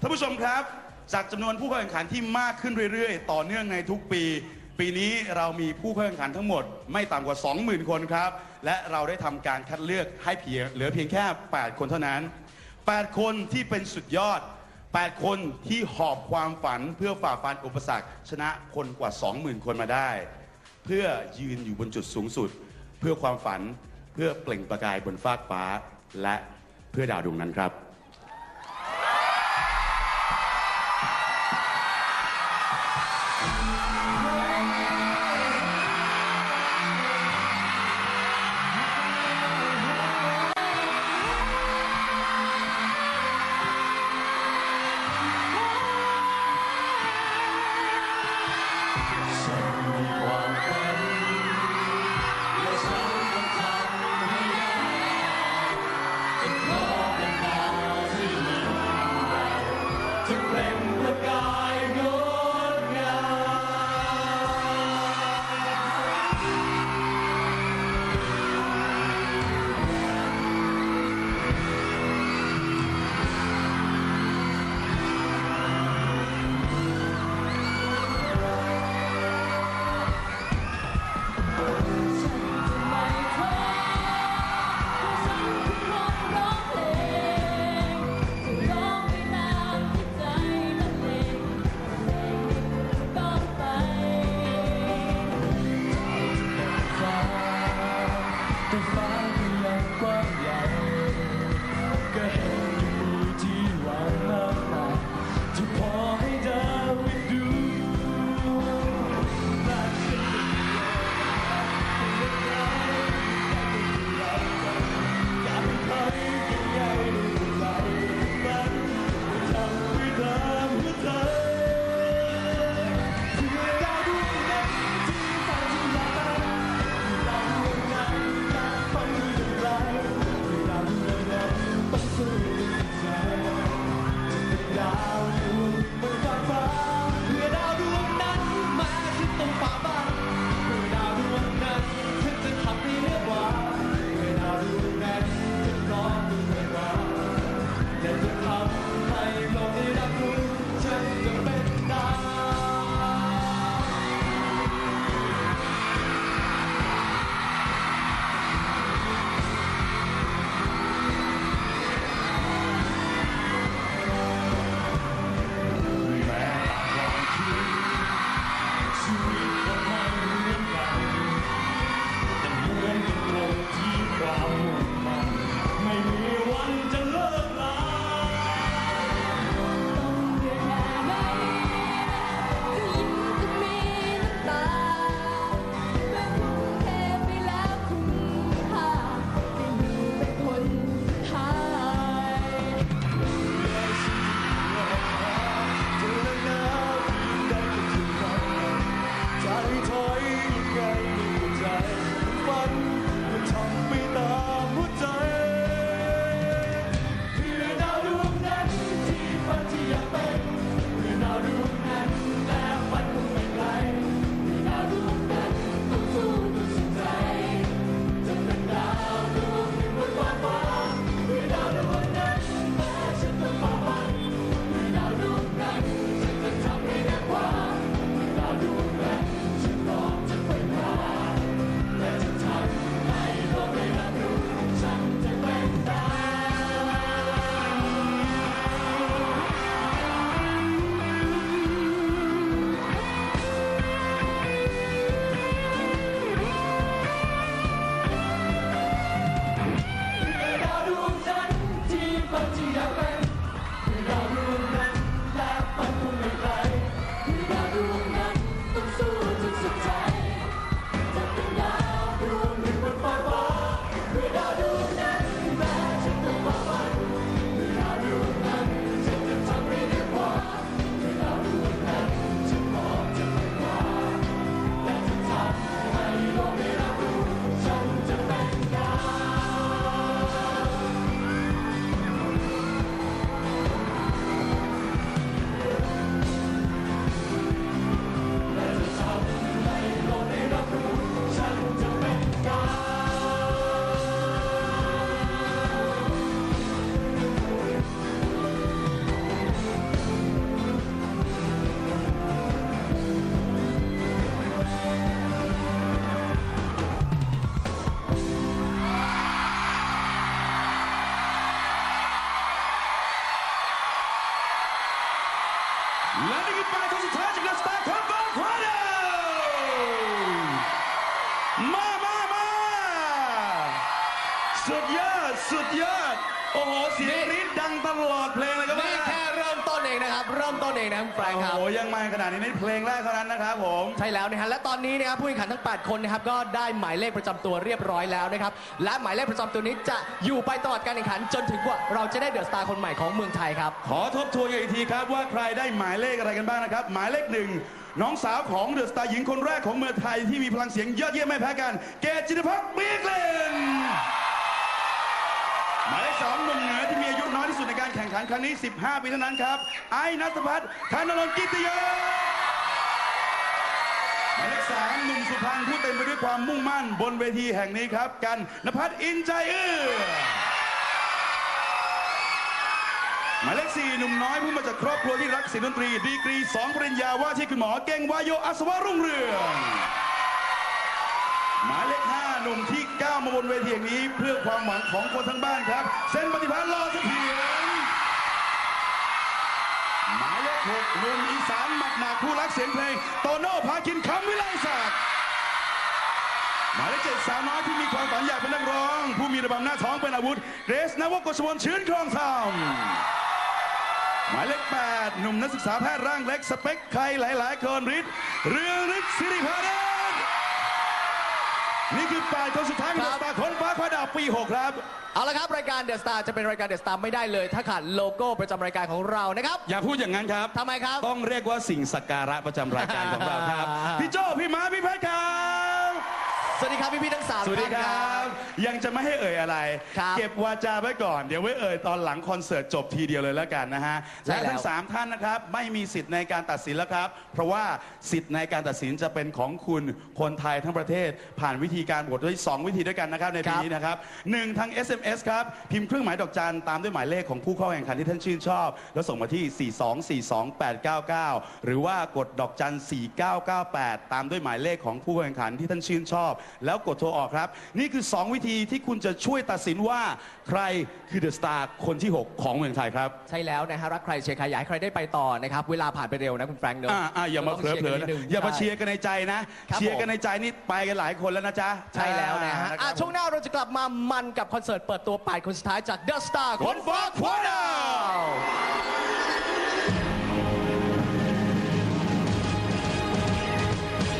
ท่านผู้ชมครับ จากจำนวนผู้เข้าแข่งขันที่มากขึ้นเรื่อยๆ ต่อเนื่องในทุกปี ปีนี้เรามีผู้เข้าแข่งขันทั้งหมด ไม่ต่ำกว่า 20,000 คนครับ และเราได้ทำการคัดเลือกให้เพียงเหลือเพียงแค่ 8 คนเท่านั้น 8 คนที่เป็นสุดยอด 8 คนที่หอบความฝันเพื่อฝ่าฟันอุปสรรค ชนะคนกว่า 20,000 คนมาได้ เพื่อยืนอยู่บนจุดสูงสุด เพื่อความฝันเพื่อเปล่งประกายบนฟากฟ้า และเพื่อดาวดวงนั้นครับ ไม่ ตลอดเพลงเลยครับนี่แค่เริ่มต้นเองนะครับ เริ่มต้นเองนะคุณแฟรงค์ครับ โอ้โหยังมาขนาดนี้ในเพลงแรกเท่านั้นนะครับผม ใช่แล้วนะฮะ และตอนนี้นะครับผู้แข่งขันทั้ง 8 คนนะครับ ก็ได้หมายเลขประจำตัวเรียบร้อยแล้วนะครับ และหมายเลขประจำตัวนี้จะอยู่ไปตลอดการแข่งขันจนถึงกว่าเราจะได้เดอะสตาร์คนใหม่ของเมืองไทยครับ ขอทบทวนกันอีกทีครับว่าใครได้หมายเลขอะไรกันบ้างนะครับ หมายเลขหนึ่งน้องสาวของเดอะสตาร์หญิงคนแรกของเมืองไทยที่มีพลังเสียงยอดเยี่ยมไม่แพ้กัน เกศจินพักดิ์บีกเลน หมายเลขสองหนุ่มเหนือที่มีอายุน้อยที่สุดในการแข่งขันครั้งนี้ 15 ปีเท่านั้นครับ ไอ้นัทพัฒน์ธนนท์กิติยศหมายเลขสามหนุ่มสุพรรณผู้เต็มไปด้วยความมุ่งมั่นบนเวทีแห่งนี้ครับ กันนภัทอินใจเอื้อหมายเลขสี่หนุ่มน้อยผู้มาจากครอบครัวที่รักศิลป์ดนตรี ดีกรีสองปริญญาว่าที่คุณหมอเก่งวายโยอัศวรุ่งเรือง หมายเลขห้าหนุ่มที่ก้าวมาบนเวทีแห่งนี้ เพื่อความหวังของคนทั้งบ้านครับ เส้นปฏิพัฒน์รอเสถียรหมายเลขหกหนุ่มอีสานหมัดหนักผู้รักเสียงเพลง โตโน่พาคินคำวิไลศักดิ์หมายเลขเจ็ดสาวน้อยที่มีความฝันอยากเป็นนักร้อง ผู้มีระบำหน้าท้องเป็นอาวุธเกรซนวกศวรชื้นครองธรรมหมายเลข8หนุ่มนักศึกษาแพทย์ร่างเล็กสเปคใครหลาย ๆ คนฤทธิ์เรืองฤทธิ์สิริพานันท์ นี่คือแปดคนสุดท้ายของครับสตาร์คนฟ้าควายดาวปี 6 ครับ เอาละครับ รายการเดอะสตาร์จะเป็นรายการเดอะสตาร์ไม่ได้เลย ถ้าขาดโลโก้ประจำรายการของเรานะครับ อย่าพูดอย่างนั้นครับ ทำไมครับ ต้องเรียกว่าสิ่งสักการะประจำรายการของเราครับ พี่โจพี่ม้าพี่เพชรครับ สวัสดีครับพี่พี่ๆทั้งสามสวัสดีคท่านรับยังจะไม่ให้เอ่ยอะไร ครับ เก็บวาจาไว้ก่อน เดี๋ยวไว้เอ่ยตอนหลังคอนเสิร์ตจบทีเดียวเลยแล้วกันนะฮะใช่และแล้วทั้งสามท่านนะครับ ไม่มีสิทธิ์ในการตัดสินแล้วครับ เพราะว่าสิทธิ์ในการตัดสินจะเป็นของคุณคนไทยทั้งประเทศ ผ่านวิธีการโหวตด้วยสองวิธีด้วยกันนะครับในปีนี้นะครับหนึ่งทาง SMS ครับ พิมพ์เครื่องหมายดอกจันตามด้วยหมายเลขของผู้เข้าแข่งขันที่ท่านชื่นชอบ แล้วส่งมาที่ 4242899 หรือว่ากดดอกจัน 4998 ตามด้วยหมายเลขของผู้เข้าแข่งขันที่ท่านชื่นชอบแล้วกดโทรออกครับ นี่คือ 2 วิธีที่คุณจะช่วยตัดสินว่าใครคือเดอะสตาร์คนที่ 6 ของเมืองไทยครับใช่แล้วนะฮะรักใครเชียร์ใครอยากให้ใครได้ไปต่อนะครับ เวลาผ่านไปเร็วนะคุณแฟรงค์เนอะ อ่าอ่าอย่ามาเผลอต้งเผลอชีร์กันนิดนึงอย่ามาใช่เชียร์กันในใจนะ ครับเชียร์ผมกันในใจนี่ไปกันหลายคนแล้วนะจ๊ะใช่แล้วนะฮะอ่าอะครับช่วงหน้าเราจะกลับมามันกับคอนเสิร์ตเปิดตัว8คนสุดท้ายจาก The Star คนฟ้าคว้าดาว